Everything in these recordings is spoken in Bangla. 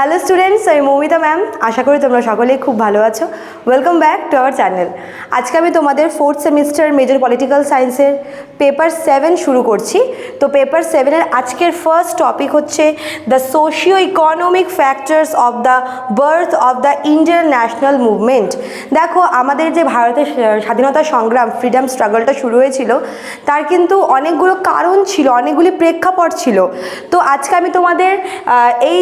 হ্যালো স্টুডেন্টস আমি মৌমিতা ম্যাম আশা করি তোমরা সকলেই খুব ভালো আছো। Welcome back to our channel আজকে আমি তোমাদের ফোর্থ সেমিস্টার মেজর পলিটিক্যাল সায়েন্সের পেপার সেভেন শুরু করছি। তো পেপার সেভেনের আজকের ফার্স্ট টপিক হচ্ছে the socio economic factors of the birth of the Indian national movement দেখো, আমাদের যে ভারতের স্বাধীনতা সংগ্রাম ফ্রিডম স্ট্রাগলটা শুরু হয়েছিল, তার কিন্তু অনেকগুলো কারণ ছিল, অনেকগুলি প্রেক্ষাপট ছিল। তো আজকে আমি তোমাদের এই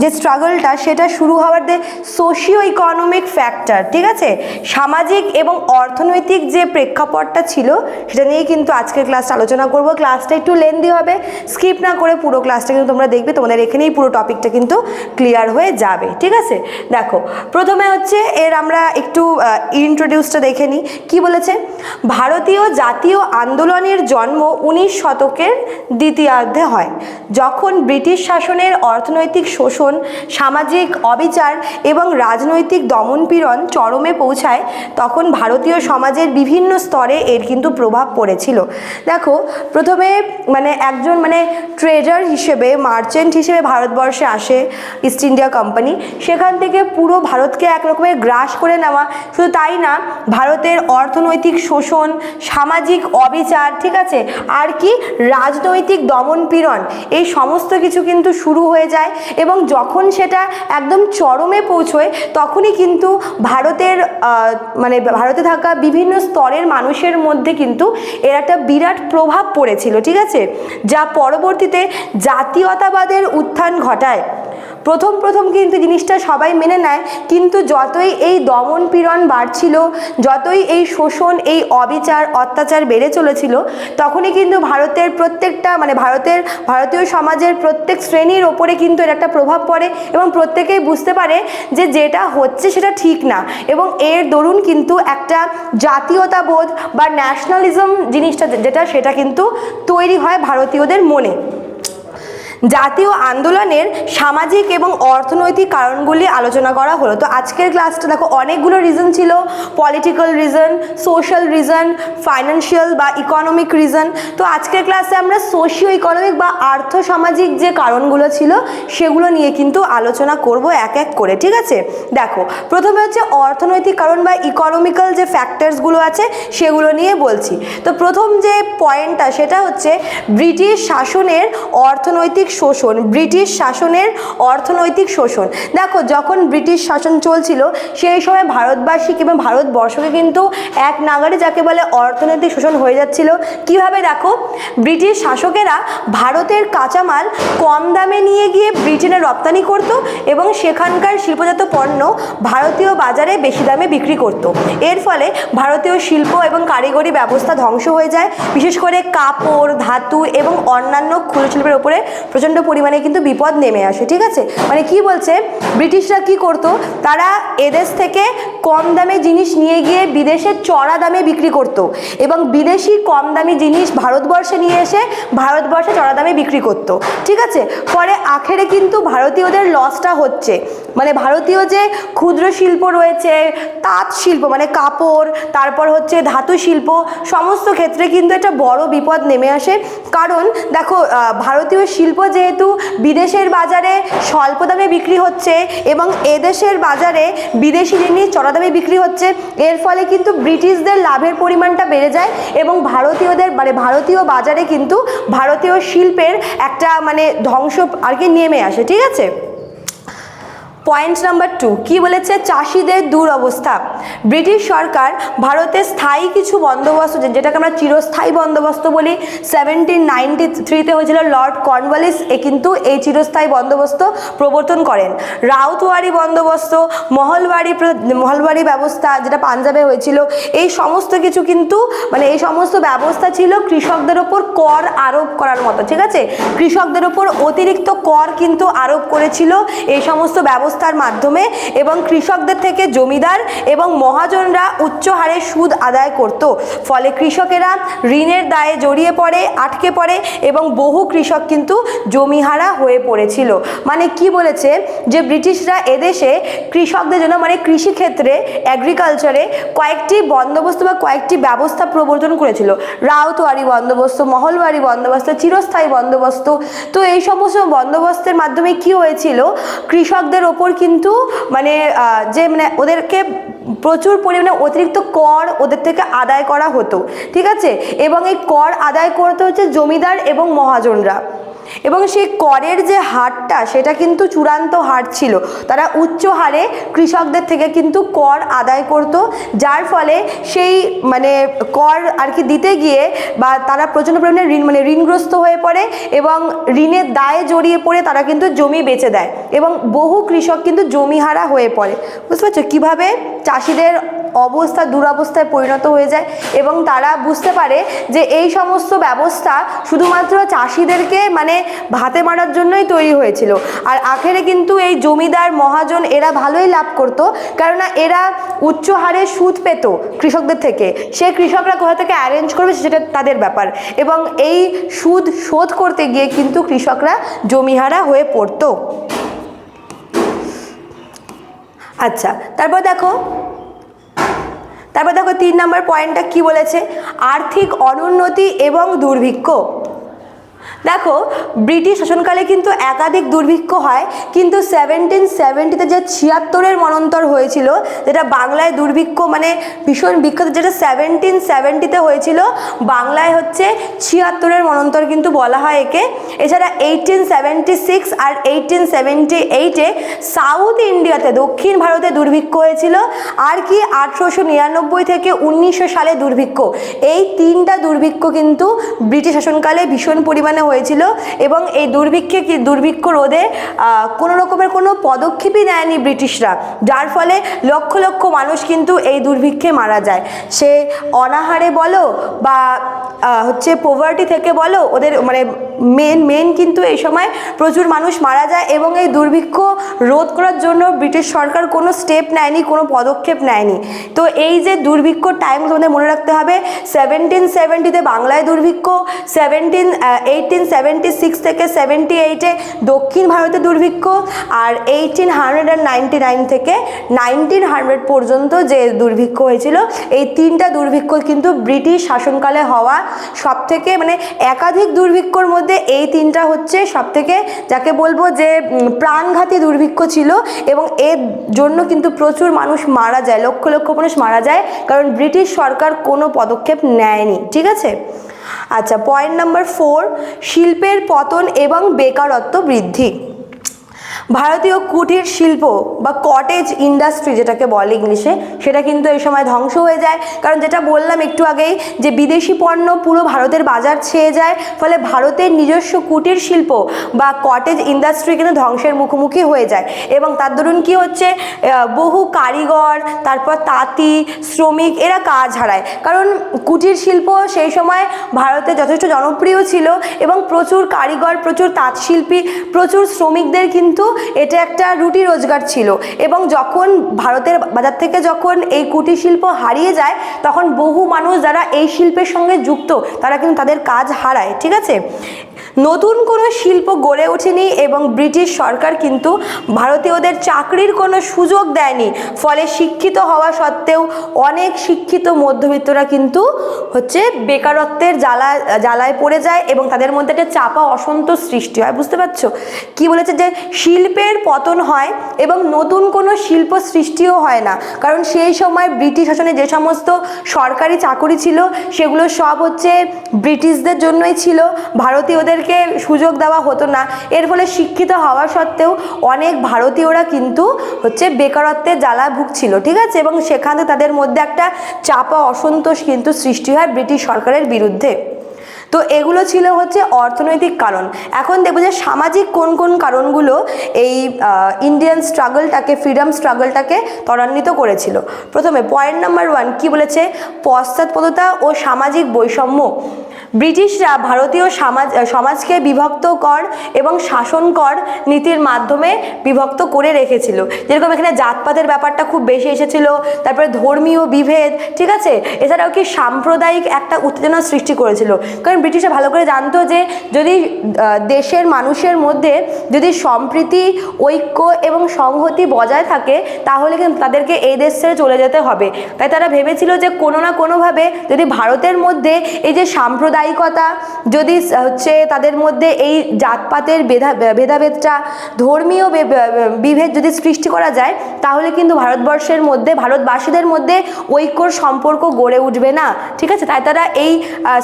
যে স্ট্রাগলটা সেটা শুরু হওয়ার যে সোশিও ইকোনমিক ফ্যাক্টর ঠিক আছে? সামাজিক এবং অর্থনৈতিক যে প্রেক্ষাপটটা ছিল, সেটা নিয়েই কিন্তু আজকের ক্লাসটা আলোচনা করব। ক্লাসটা একটু লেন্দি হবে স্কিপ না করে পুরো ক্লাসটা কিন্তু তোমরা দেখবে, তোমাদের এখানেই পুরো টপিকটা কিন্তু ক্লিয়ার হয়ে যাবে, ঠিক আছে? দেখো, প্রথমে হচ্ছে এর আমরা একটু ইন্ট্রোডিউসটা দেখে নিই। কী বলেছে? ভারতীয় জাতীয় আন্দোলনের জন্ম উনিশ শতকের দ্বিতীয়ার্ধে হয়, যখন ব্রিটিশ শাসনের অর্থনৈতিক শোষণ সামাজিক অবিচার এবং রাজনৈতিক দমনপীড়ন চরমে পৌঁছায়, তখন ভারতীয় সমাজের বিভিন্ন স্তরে এর কিন্তু প্রভাব পড়েছিল। দেখো, প্রথমে মানে একজন মানে ট্রেজার হিসেবে, মার্চেন্ট হিসেবে ভারতবর্ষে আসে ইস্ট ইন্ডিয়া কোম্পানি। সেখান থেকে পুরো ভারতকে এক রকমের গ্রাস করে নেওয়া। শুধু তাই না, ভারতের অর্থনৈতিক শোষণ, সামাজিক অবিচার, ঠিক আছে? আর কি? রাজনৈতিক দমনপীড়ন, এই সমস্ত কিছু কিন্তু শুরু হয়ে যায় এবং যখন সেটা একদম চরমে পৌঁছয়, তখনই কিন্তু ভারতের মানে ভারতে থাকা বিভিন্ন স্তরের মানুষের মধ্যে কিন্তু এর একটা বিরাট প্রভাব পড়েছিল, ঠিক আছে? যা পরবর্তীতে জাতীয়তাবাদের উত্থান ঘটায়। প্রথম প্রথম কিন্তু জিনিসটা সবাই মেনে নেয়, কিন্তু যতই এই দমন পীড়ন বাড়ছিল, যতই এই শোষণ, এই অবিচার, অত্যাচার বেড়ে চলেছিল, তখনই কিন্তু ভারতের প্রত্যেকটা মানে ভারতের, ভারতীয় সমাজের প্রত্যেক শ্রেণির ওপরে কিন্তু এর একটা প্রভাব পড়ে এবং প্রত্যেকেই বুঝতে পারে যে যেটা হচ্ছে সেটা ঠিক না। এবং এর দরুন কিন্তু একটা জাতীয়তাবোধ বা ন্যাশনালিজম জিনিসটা, যেটা সেটা কিন্তু তৈরি হয় ভারতীয়দের মনে। জাতীয় আন্দোলনের সামাজিক এবং অর্থনৈতিক কারণগুলি আলোচনা করা হলো। তো আজকের ক্লাসটা দেখো, অনেকগুলো রিজন ছিল। Political reason social reason financial বা ইকোনমিক রিজন তো আজকের ক্লাসে আমরা সোশিও ইকোনমিক বা আর্থ সামাজিক যে কারণগুলো ছিল, সেগুলো নিয়ে কিন্তু আলোচনা করব এক এক করে, ঠিক আছে? দেখো, প্রথমে হচ্ছে অর্থনৈতিক কারণ বা ইকোনমিক্যাল যে ফ্যাক্টরসগুলো আছে, সেগুলো নিয়ে বলছি। তো প্রথম যে পয়েন্টটা সেটা হচ্ছে ব্রিটিশ শাসনের অর্থনৈতিক শোষণ, ব্রিটিশ শাসনের অর্থনৈতিক শোষণ। দেখো, যখন ব্রিটিশ শাসন চলছিল, সেই সময় ভারতবাসী কিংবা ভারতবর্ষকে কিন্তু এক নাগারে যাকে বলে অর্থনৈতিক শোষণ হয়ে যাচ্ছিল। কীভাবে দেখো? ব্রিটিশ শাসকেরা ভারতের কাঁচামাল কম দামে নিয়ে গিয়ে ব্রিটেনে রপ্তানি করত এবং সেখানকার শিল্পজাত পণ্য ভারতীয় বাজারে বেশি দামে বিক্রি করত। এর ফলে ভারতীয় শিল্প এবং কারিগরি ব্যবস্থা ধ্বংস হয়ে যায়। বিশেষ করে কাপড়, ধাতু এবং অন্যান্য ক্ষুদ্র শিল্পের উপরে প্রচণ্ড পরিমাণে কিন্তু বিপদ নেমে আসে, ঠিক আছে? মানে কি বলছে? ব্রিটিশরা কি করতো? তারা এদেশ থেকে কম দামে জিনিস নিয়ে গিয়ে বিদেশে চড়া দামে বিক্রি করত এবং বিদেশি কম দামি জিনিস ভারতবর্ষে নিয়ে এসে ভারতবর্ষে চড়া দামে বিক্রি করত, ঠিক আছে? পরে আখেরে কিন্তু ভারতীয়দের লসটা হচ্ছে। মানে ভারতীয় যে ক্ষুদ্র শিল্প রয়েছে, তাঁত শিল্প মানে কাপড়, তারপর হচ্ছে ধাতু শিল্প, সমস্ত ক্ষেত্রে কিন্তু একটা বড় বিপদ নেমে আসে। কারণ দেখো ভারতীয় শিল্প যেহেতু বিদেশের বাজারে স্বল্প দামে বিক্রি হচ্ছে এবং এদেশের বাজারে বিদেশি জিনিস চড়া দামে বিক্রি হচ্ছে, এর ফলে কিন্তু ব্রিটিশদের লাভের পরিমাণটা বেড়ে যায় এবং ভারতীয়দের মানে ভারতীয় বাজারে কিন্তু ভারতীয় শিল্পের একটা মানে ধ্বংস আর কি নেমে আসে, ঠিক আছে? পয়েন্ট নাম্বার টু কি বলেছে? চাষিদের দুরবস্থা। ব্রিটিশ সরকার ভারতে স্থায়ী কিছু বন্দোবস্ত যেটাকে আমরা চিরস্থায়ী বন্দোবস্ত বলি সেভেন্টিন নাইনটি থ্রিতে হয়েছিল লর্ড কর্নওয়ালিস। এ কিন্তু এই চিরস্থায়ী বন্দোবস্ত প্রবর্তন করেন। রাউতওয়ারি বন্দোবস্ত মহলবাড়ি মহলবাড়ি ব্যবস্থা, যেটা পাঞ্জাবে হয়েছিল, এই সমস্ত কিছু কিন্তু মানে এই সমস্ত ব্যবস্থা ছিল কৃষকদের ওপর কর আরোপ করার মতো, ঠিক আছে? কৃষকদের ওপর অতিরিক্ত কর কিন্তু আরোপ করেছিল, এই সমস্ত ব্যবস্থা ব্যবস্থার মাধ্যমে এবং কৃষকদের থেকে জমিদার এবং মহাজনরা উচ্চ হারে সুদ আদায় করত। ফলে কৃষকেরা ঋণের দায়ে জড়িয়ে পড়ে, আটকে পড়ে এবং বহু কৃষক কিন্তু জমিহারা হয়ে পড়েছিল। মানে কি বলেছে? যে ব্রিটিশরা এদেশে কৃষকদের জন্য মানে কৃষিক্ষেত্রে অ্যাগ্রিকালচারে কয়েকটি বন্দোবস্ত বা কয়েকটি ব্যবস্থা প্রবর্তন করেছিল। রাউতওয়ারি বন্দোবস্ত মহলবাড়ি বন্দোবস্ত, চিরস্থায়ী বন্দোবস্ত। তো এই সমস্ত বন্দোবস্তের মাধ্যমে কি হয়েছিল? কৃষকদের ওপর কিন্তু মানে যে মানে ওদেরকে প্রচুর পরিমাণে অতিরিক্ত কর ওদের থেকে আদায় করা হতো, ঠিক আছে? এবং এই কর আদায় করতে হচ্ছে জমিদার এবং মহাজনরা। এবং সেই করের যে হারটা, সেটা কিন্তু চূড়ান্ত হার ছিল। তারা উচ্চ হারে কৃষকদের থেকে কিন্তু কর আদায় করত, যার ফলে সেই মানে কর আর কি দিতে গিয়ে বা তারা প্রচণ্ড পরিমাণে ঋণ মানে ঋণগ্রস্ত হয়ে পড়ে এবং ঋণের দায়ে জড়িয়ে পড়ে তারা কিন্তু জমি বেচে দেয় এবং বহু কৃষক কিন্তু জমিহারা হয়ে পড়ে। বুঝতে পারছ? কীভাবে? চাষিদের অবস্থা দুরবস্থায় পরিণত হয়ে যায় এবং তারা বুঝতে পারে যে এই সমস্ত ব্যবস্থা শুধুমাত্র চাষিদেরকে মানে ভাতে মারার জন্যই তৈরি হয়েছিল। আর আখেরে কিন্তু এই জমিদার মহাজন এরা ভালোই লাভ করত, কেননা এরা উচ্চ হারে সুদ পেত কৃষকদের থেকে। সে কৃষকরা কোথা থেকে অ্যারেঞ্জ করবে সেটা তাদের ব্যাপার। এবং এই সুদ শোধ করতে গিয়ে কিন্তু কৃষকরা জমিহারা হয়ে পড়তো। আচ্ছা তারপর দেখো তারপর দেখো তিন নম্বর পয়েন্টটা কি বলেছে? আর্থিক অনুন্নতি এবং দুর্ভিক্ষ। দেখো, ব্রিটিশ শাসনকালে কিন্তু একাধিক দুর্ভিক্ষ হয়, কিন্তু সেভেন্টিন সেভেন্টিতে যে ছিয়াত্তরের মনন্তর হয়েছিল, যেটা বাংলায় দুর্ভিক্ষ মানে ভীষণ বিখ্যাত, যেটা সেভেন্টিন সেভেন্টিতে হয়েছিল, বাংলায় হচ্ছে ছিয়াত্তরের মনন্তর কিন্তু বলা হয় একে। এছাড়া এইটিন সেভেন্টি সিক্স আর এইটিন সেভেন্টি এইটে সাউথ ইন্ডিয়াতে দক্ষিণ ভারতে দুর্ভিক্ষ হয়েছিল, আর কি আঠেরোশো নিরানব্বই থেকে উনিশশো সালে দুর্ভিক্ষ। এই তিনটা দুর্ভিক্ষ কিন্তু ব্রিটিশ শাসনকালে ভীষণ পরিমাণে হয়েছিল এবং এই দুর্ভিক্ষে কি, দুর্ভিক্ষ রোধে কোনো রকমের কোনো পদক্ষেপই নেয়নি ব্রিটিশরা, যার ফলে লক্ষ লক্ষ মানুষ কিন্তু এই দুর্ভিক্ষে মারা যায়। সে অনাহারে বলো বা হচ্ছে পোভার্টি থেকে বলো, ওদের মানে মেন মেন কিন্তু এই সময় প্রচুর মানুষ মারা যায় এবং এই দুর্ভিক্ষ রোধ করার জন্য ব্রিটিশ সরকার কোনো স্টেপ নেয়নি, কোনো পদক্ষেপ নেয়নি। তো এই যে দুর্ভিক্ষ টাইম তোমাদের মনে রাখতে হবে সেভেন্টিন সেভেন্টিতে বাংলায় দুর্ভিক্ষ সেভেন্টিন এইটিন সেভেন্টি সিক্স থেকে সেভেন্টি এইটে দক্ষিণ ভারতে দুর্ভিক্ষ, আর eighteen hundred and ninety nine থেকে নাইনটিন হান্ড্রেড পর্যন্ত যে দুর্ভিক্ষ হয়েছিল, এই তিনটা দুর্ভিক্ষ কিন্তু ব্রিটিশ শাসনকালে হওয়া সব থেকে মানে একাধিক দুর্ভিক্ষর মধ্যে এই তিনটা হচ্ছে সব থেকে যাকে বলব যে প্রাণঘাতী দুর্ভিক্ষ ছিল এবং এর জন্য কিন্তু প্রচুর মানুষ মারা যায়, লক্ষ লক্ষ মানুষ মারা যায়, কারণ ব্রিটিশ সরকার কোনো পদক্ষেপ নেয়নি, ঠিক আছে? আচ্ছা পয়েন্ট নাম্বার ফোর শিল্পের পতন এবং বেকারত্ব বৃদ্ধি। ভারতীয় কুটির শিল্প বা কটেজ ইন্ডাস্ট্রি যেটাকে বলে ইংলিশে, সেটা কিন্তু এই সময় ধ্বংস হয়ে যায়। কারণ যেটা বললাম একটু আগেই যে বিদেশি পণ্য পুরো ভারতের বাজার ছেয়ে যায়, ফলে ভারতের নিজস্ব কুটির শিল্প বা কটেজ ইন্ডাস্ট্রি কিন্তু ধ্বংসের মুখোমুখি হয়ে যায়। এবং তার দরুন কী হচ্ছে? বহু কারিগর, তারপর তাঁতি, শ্রমিক, এরা কাজ হারায়। কারণ কুটির শিল্প সেই সময় ভারতে যথেষ্ট জনপ্রিয় ছিল এবং প্রচুর কারিগর, প্রচুর তাঁত শিল্পী প্রচুর শ্রমিকদের কিন্তু এটা একটা রুটি রোজগার ছিল। এবং যখন ভারতের বাজার থেকে যখন এই কুটির শিল্প হারিয়ে যায়, তখন বহু মানুষ যারা এই শিল্পের সঙ্গে যুক্ত, তারা কিন্তু তাদের কাজ হারায়, ঠিক আছে? নতুন কোনো শিল্প গড়ে ওঠেনি এবং ব্রিটিশ সরকার কিন্তু ভারতীয়দের চাকরির কোনো সুযোগ দেয়নি। ফলে শিক্ষিত হওয়া সত্ত্বেও অনেক শিক্ষিত মধ্যবিত্তরা কিন্তু হচ্ছে বেকারত্বের জ্বালা, জ্বালায় পড়ে যায় এবং তাদের মধ্যে একটা চাপা অসন্তোষ সৃষ্টি হয়। বুঝতে পারছ? কি বলেছে যে শিল্পের পতন হয় এবং নতুন কোনো শিল্প সৃষ্টিও হয় না। কারণ সেই সময় ব্রিটিশ শাসনে যে সমস্ত সরকারি চাকরি ছিল, সেগুলো সব হচ্ছে ব্রিটিশদের জন্যই ছিল। ভারতীয়দেরকে সুযোগ দেওয়া হতো না। এর ফলে শিক্ষিত হওয়া সত্ত্বেও অনেক ভারতীয়রা কিন্তু হচ্ছে বেকারত্বে জ্বালা ভুগছিল, ঠিক আছে? এবং সেখানে তাদের মধ্যে একটা চাপা অসন্তোষ কিন্তু সৃষ্টি হয় ব্রিটিশ সরকারের বিরুদ্ধে। তো এগুলো ছিল হচ্ছে অর্থনৈতিক কারণ। এখন দেখব যে সামাজিক কোন কোন কারণগুলো এই ইন্ডিয়ান স্ট্রাগলটাকে ফ্রিডম স্ট্রাগলটাকে ত্বরান্বিত করেছিল। প্রথমে পয়েন্ট নাম্বার ওয়ান কি বলেছে? পশ্চাৎপদতা ও সামাজিক বৈষম্য। ব্রিটিশরা ভারতীয় সমাজ সমাজকে বিভক্ত কর এবং শাসন কর নীতির মাধ্যমে বিভক্ত করে রেখেছিল। যেরকম এখানে জাতপাতের ব্যাপারটা খুব বেশি এসেছিল, তারপরে ধর্মীয় বিভেদ, ঠিক আছে? এছাড়াও কি সাম্প্রদায়িক একটা উত্তেজনা সৃষ্টি করেছিল? কারণ ব্রিটিশরা ভালো করে জানতো যে যদি দেশের মানুষের মধ্যে যদি সম্প্রীতি, ঐক্য এবং সংহতি বজায় থাকে, তাহলে কিন্তু তাদেরকে এই দেশ ছেড়ে চলে যেতে হবে। তাই তারা ভেবেছিল যে কোনো না কোনোভাবে যদি ভারতের মধ্যে এই যে সাম্প্রদায়িকতা, যদি হচ্ছে তাদের মধ্যে এই জাতপাতের ভেদা ভেদাভেদটা, ধর্মীয় বিভেদ যদি সৃষ্টি করা যায়, তাহলে কিন্তু ভারতবর্ষের মধ্যে, ভারতবাসীদের মধ্যে ঐক্যর সম্পর্ক গড়ে উঠবে না। ঠিক আছে? তাই তারা এই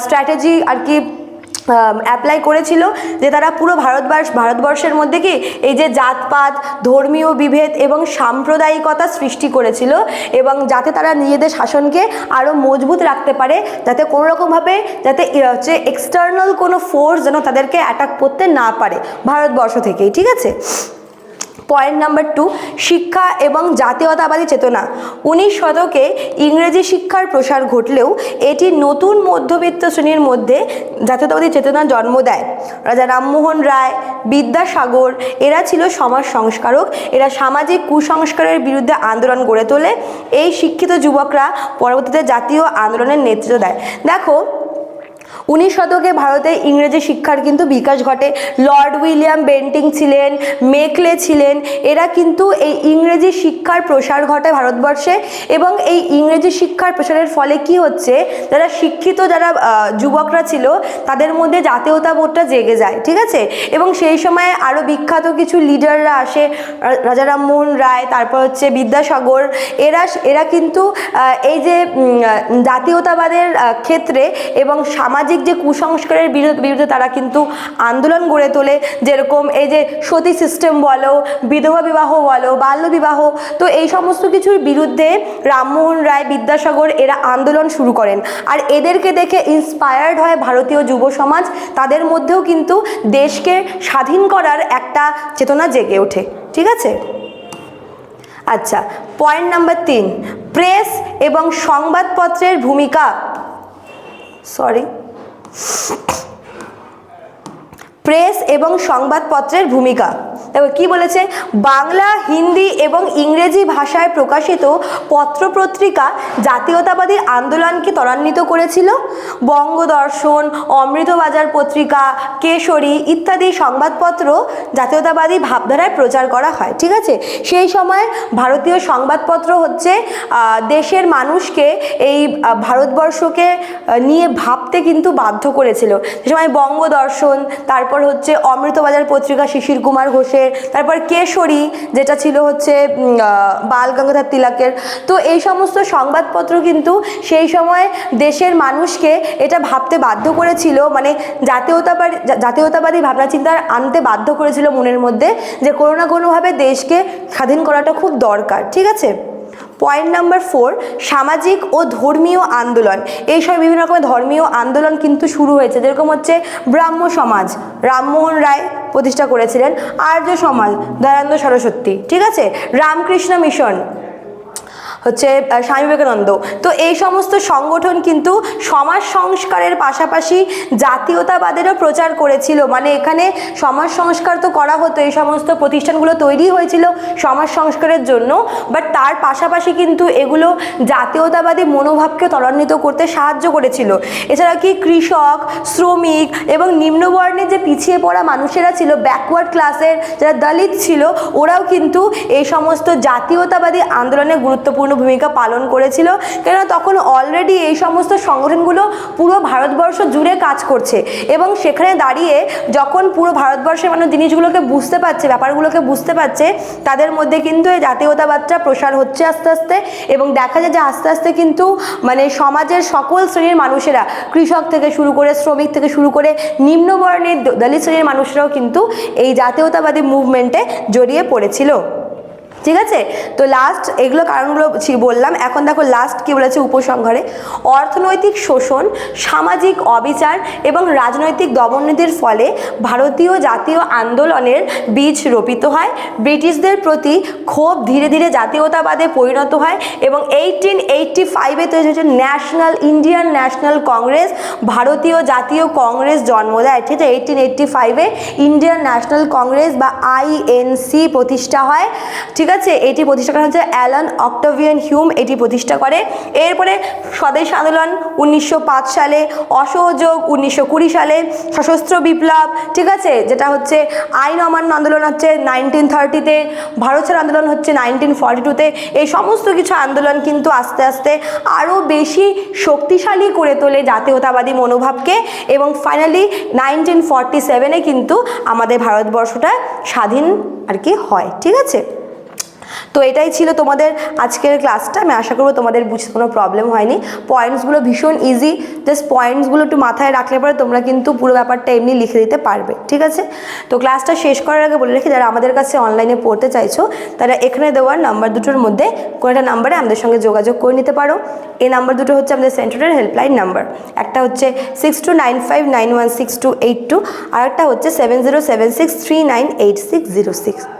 স্ট্র্যাটেজি আর কি অ্যাপ্লাই করেছিল যে তারা পুরো ভারতবর্ষ, ভারতবর্ষের মধ্যে কি এই যে জাতপাত, ধর্মীয় বিভেদ এবং সাম্প্রদায়িকতা সৃষ্টি করেছিল এবং যাতে তারা নিজেদের শাসনকে আরও মজবুত রাখতে পারে, যাতে কোনো রকমভাবে যাতে হচ্ছে এক্সটার্নাল কোনো ফোর্স যেন তাদেরকে অ্যাটাক করতে না পারে ভারতবর্ষ থেকেই, ঠিক আছে? পয়েন্ট নাম্বার টু শিক্ষা এবং জাতীয়তাবাদী চেতনা। উনিশ শতকে ইংরেজি শিক্ষার প্রসার ঘটলেও এটি নতুন মধ্যবিত্ত শ্রেণির মধ্যে জাতীয়তাবাদী চেতনা জন্ম দেয়। রাজা রামমোহন রায়, বিদ্যাসাগর, এরা ছিল সমাজ সংস্কারক, এরা সামাজিক কুসংস্কারের বিরুদ্ধে আন্দোলন গড়ে তোলে। এই শিক্ষিত যুবকরা পরবর্তীতে জাতীয় আন্দোলনের নেতৃত্ব দেয়। দেখো উনিশ শতকে ভারতে ইংরেজি শিক্ষার কিন্তু বিকাশ ঘটে। লর্ড উইলিয়াম বেন্টিং ছিলেন, মেকলে ছিলেন, এরা কিন্তু এই ইংরেজি শিক্ষার প্রসার ঘটে ভারতবর্ষে এবং এই ইংরেজি শিক্ষার প্রসারের ফলে কি হচ্ছে, যারা শিক্ষিত যারা যুবকরা ছিল, তাদের মধ্যে জাতীয়তাবোধটা জেগে যায়, ঠিক আছে? এবং সেই সময়ে আরও বিখ্যাত কিছু লিডাররা আসে রাজা রামমোহন রায়, তারপর হচ্ছে বিদ্যাসাগর, এরা এরা কিন্তু এই যে জাতীয়তাবাদের ক্ষেত্রে এবং সামাজিক যে কুসংস্কারের বিরুদ্ধে তারা কিন্তু আন্দোলন গড়ে তোলে, যেরকম এই যে সতী সিস্টেম বলো, বিধবা বিবাহ বলো, বাল্য বিবাহ, তো এই সমস্ত কিছুর বিরুদ্ধে রামমোহন রায়, বিদ্যাসাগর এরা আন্দোলন শুরু করেন। আর এদেরকে দেখে ইন্সপায়ার্ড হয় ভারতীয় যুব সমাজ, তাদের মধ্যেও কিন্তু দেশকে স্বাধীন করার একটা চেতনা জেগে ওঠে। ঠিক আছে? আচ্ছা পয়েন্ট নাম্বার তিন প্রেস এবং সংবাদপত্রের ভূমিকা। সরি প্রেস এবং সংবাদপত্রের ভূমিকা। দেখো, কি বলেছে? বাংলা, হিন্দি এবং ইংরেজি ভাষায় প্রকাশিত পত্রপত্রিকা জাতীয়তাবাদী আন্দোলনকে ত্বরান্বিত করেছিল। বঙ্গদর্শন, অমৃতবাজার পত্রিকা, কেশরী ইত্যাদি সংবাদপত্র জাতীয়তাবাদী ভাবধারায় প্রচার করা হয়, ঠিক আছে? সেই সময় ভারতীয় সংবাদপত্র হচ্ছে দেশের মানুষকে এই ভারতবর্ষকে নিয়ে ভাবতে কিন্তু বাধ্য করেছিল। সে সময় বঙ্গদর্শন, তারপর হচ্ছে অমৃতবাজার পত্রিকা শিশির কুমার ঘোষের তারপর কেশরী, যেটা ছিল হচ্ছে বাল গঙ্গাধর তিলকের। তো এই সমস্ত সংবাদপত্র কিন্তু সেই সময় দেশের মানুষকে এটা ভাবতে বাধ্য করেছিল মানে জাতীয়তাবাদী জাতীয়তাবাদী ভাবনা চিন্তা আনতে বাধ্য করেছিল মনের মধ্যে যে কোনো না কোনোভাবে দেশকে স্বাধীন করাটা খুব দরকার, ঠিক আছে? পয়েন্ট নাম্বার ফোর সামাজিক ও ধর্মীয় আন্দোলন। এই সময় বিভিন্ন রকমের ধর্মীয় আন্দোলন কিন্তু শুরু হয়েছে। যেরকম হচ্ছে ব্রাহ্ম সমাজ, রামমোহন রায় প্রতিষ্ঠা করেছিলেন, আর্য সমাজ, দয়ানন্দ সরস্বতী, ঠিক আছে? রামকৃষ্ণ মিশন। হচ্ছে স্বামী বিবেকানন্দ। তো এই সমস্ত সংগঠন কিন্তু সমাজ সংস্কারের পাশাপাশি জাতীয়তাবাদেরও প্রচার করেছিল। মানে এখানে সমাজ সংস্কার তো করা হতো, এই সমস্ত প্রতিষ্ঠানগুলো তৈরি হয়েছিল সমাজ সংস্কারের জন্য। বাট তার পাশাপাশি কিন্তু এগুলো জাতীয়তাবাদী মনোভাবকে ত্বরান্বিত করতে সাহায্য করেছিল। এছাড়া কি কৃষক, শ্রমিক এবং নিম্নবর্ণের যে পিছিয়ে পড়া মানুষেরা ছিল ব্যাকওয়ার্ড ক্লাসের যারা দলিত ছিল, ওরাও কিন্তু এই সমস্ত জাতীয়তাবাদী আন্দোলনে গুরুত্বপূর্ণ ভূমিকা পালন করেছিল। কেননা তখন অলরেডি এই সমস্ত সংগঠনগুলো পুরো ভারতবর্ষ জুড়ে কাজ করছে এবং সেখানে দাঁড়িয়ে যখন পুরো ভারতবর্ষের মানুষ জিনিসগুলোকে বুঝতে পারছে, ব্যাপারগুলোকে বুঝতে পারছে, তাদের মধ্যে কিন্তু এই জাতীয়তাবাদটা প্রসার হচ্ছে আস্তে আস্তে এবং দেখা যায় যে আস্তে আস্তে কিন্তু মানে সমাজের সকল শ্রেণির মানুষেরা, কৃষক থেকে শুরু করে শ্রমিক থেকে শুরু করে নিম্নবর্ণের দলিত শ্রেণির মানুষরাও কিন্তু এই জাতীয়তাবাদী মুভমেন্টে জড়িয়ে পড়েছিল। ঠিক আছে? তো লাস্ট এগুলো কারণগুলো বললাম। এখন দেখো লাস্ট কি বলেছে উপসংহারে? অর্থনৈতিক শোষণ, সামাজিক অবিচার এবং রাজনৈতিক দমননীতির ফলে ভারতীয় জাতীয় আন্দোলনের বীজ রোপিত হয়। ব্রিটিশদের প্রতি ক্ষোভ ধীরে ধীরে জাতীয়তাবাদে পরিণত হয় এবং এইটিন এইটটি ফাইভে তৈরি হয়েছে ন্যাশনাল ইন্ডিয়ান ন্যাশনাল কংগ্রেস ভারতীয় জাতীয় কংগ্রেস জন্ম দেয়। ঠিক আছে? এইটিন এইটটি ফাইভে ইন্ডিয়ান ন্যাশনাল কংগ্রেস বা আইএনসি প্রতিষ্ঠা হয়। ঠিক আছে? এটি প্রতিষ্ঠা করা হচ্ছে অ্যালান অক্টোভিয়ান হিউম, এটি প্রতিষ্ঠা করে। এরপরে স্বদেশ আন্দোলন উনিশশো পাঁচ সালে, অসহযোগ উনিশশো কুড়ি সালে, সশস্ত্র বিপ্লব, ঠিক আছে, যেটা হচ্ছে আইন অমান্য আন্দোলন হচ্ছে নাইনটিন থার্টিতে ভারত ছাড় আন্দোলন হচ্ছে নাইনটিন ফর্টি টুতে এই সমস্ত কিছু আন্দোলন কিন্তু আস্তে আস্তে আরও বেশি শক্তিশালী করে তোলে জাতীয়তাবাদী মনোভাবকে এবং ফাইনালি নাইনটিন ফর্টি সেভেনে কিন্তু আমাদের ভারতবর্ষটা স্বাধীন আর কি হয়, ঠিক আছে? তো এটাই ছিল তোমাদের আজকের ক্লাসটা আমি আশা করব তোমাদের বুঝতে কোনো প্রবলেম হয়নি। পয়েন্টসগুলো ভীষণ ইজি জাস্ট পয়েন্টসগুলো একটু মাথায় রাখলে পরে তোমরা কিন্তু পুরো ব্যাপারটা এমনি লিখে দিতে পারবে। ঠিক আছে? তো ক্লাসটা শেষ করার আগে বলে রাখি, যারা আমাদের কাছে অনলাইনে পড়তে চাইছো, তারা এখানে দেওয়ার নাম্বার দুটোর মধ্যে কোনো একটা নাম্বারে আমাদের সঙ্গে যোগাযোগ করে নিতে পারো। এই নাম্বার দুটো হচ্ছে আমাদের সেন্টারের হেল্পলাইন নাম্বার একটা হচ্ছে six two nine five nine one six two eight two আর একটা হচ্ছে seven zero seven six three nine eight six zero six